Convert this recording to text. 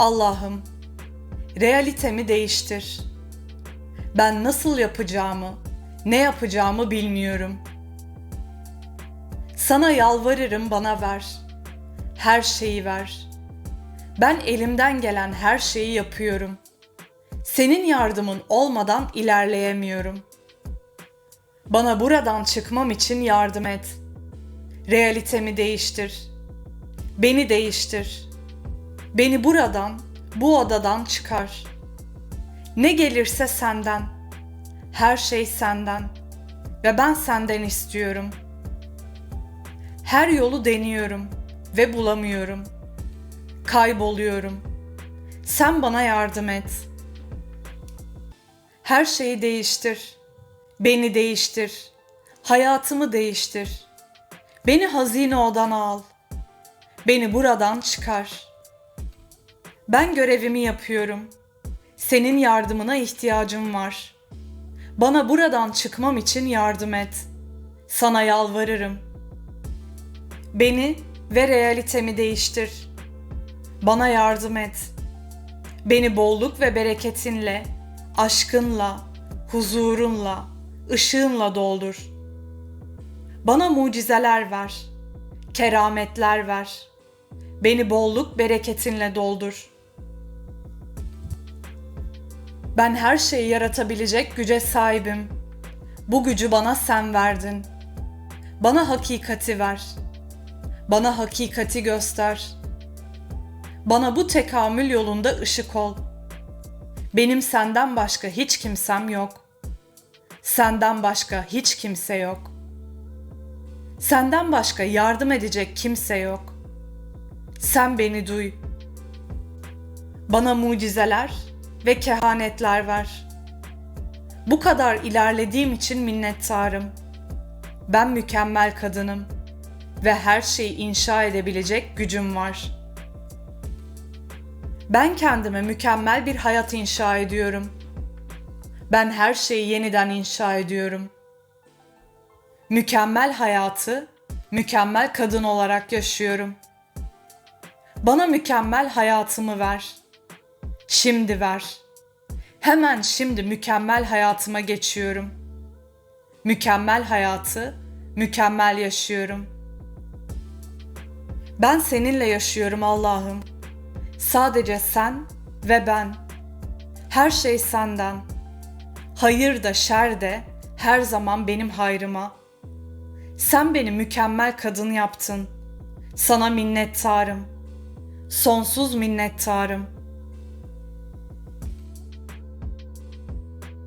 Allah'ım, realitemi değiştir. Ben nasıl yapacağımı, ne yapacağımı bilmiyorum. Sana yalvarırım bana ver. Her şeyi ver. Ben elimden gelen her şeyi yapıyorum. Senin yardımın olmadan ilerleyemiyorum. Bana buradan çıkmam için yardım et. Realitemi değiştir. Beni değiştir. Beni buradan, bu odadan çıkar. Ne gelirse senden. Her şey senden ve ben senden istiyorum. Her yolu deniyorum ve bulamıyorum. Kayboluyorum. Sen bana yardım et. Her şeyi değiştir. Beni değiştir. Hayatımı değiştir. Beni hazine odana al. Beni buradan çıkar. Ben görevimi yapıyorum. Senin yardımına ihtiyacım var. Bana buradan çıkmam için yardım et. Sana yalvarırım. Beni ve realitemi değiştir. Bana yardım et. Beni bolluk ve bereketinle, aşkınla, huzurunla, ışığınla doldur. Bana mucizeler ver, kerametler ver. Beni bolluk bereketinle doldur. Ben her şeyi yaratabilecek güce sahibim. Bu gücü bana sen verdin. Bana hakikati ver. Bana hakikati göster. Bana bu tekamül yolunda ışık ol. Benim senden başka hiç kimsem yok. Senden başka hiç kimse yok. Senden başka yardım edecek kimse yok. Sen beni duy. Bana mucizeler ve kehanetler ver. Bu kadar ilerlediğim için minnettarım. Ben mükemmel kadınım ve her şeyi inşa edebilecek gücüm var. Ben kendime mükemmel bir hayat inşa ediyorum. Ben her şeyi yeniden inşa ediyorum. Mükemmel hayatı mükemmel kadın olarak yaşıyorum. Bana mükemmel hayatımı ver. Şimdi ver. Hemen şimdi mükemmel hayatıma geçiyorum. Mükemmel hayatı mükemmel yaşıyorum. Ben seninle yaşıyorum Allah'ım. Sadece sen ve ben. Her şey senden. Hayır da şer de her zaman benim hayrıma. Sen beni mükemmel kadın yaptın. Sana minnettarım. Sonsuz minnettarım.''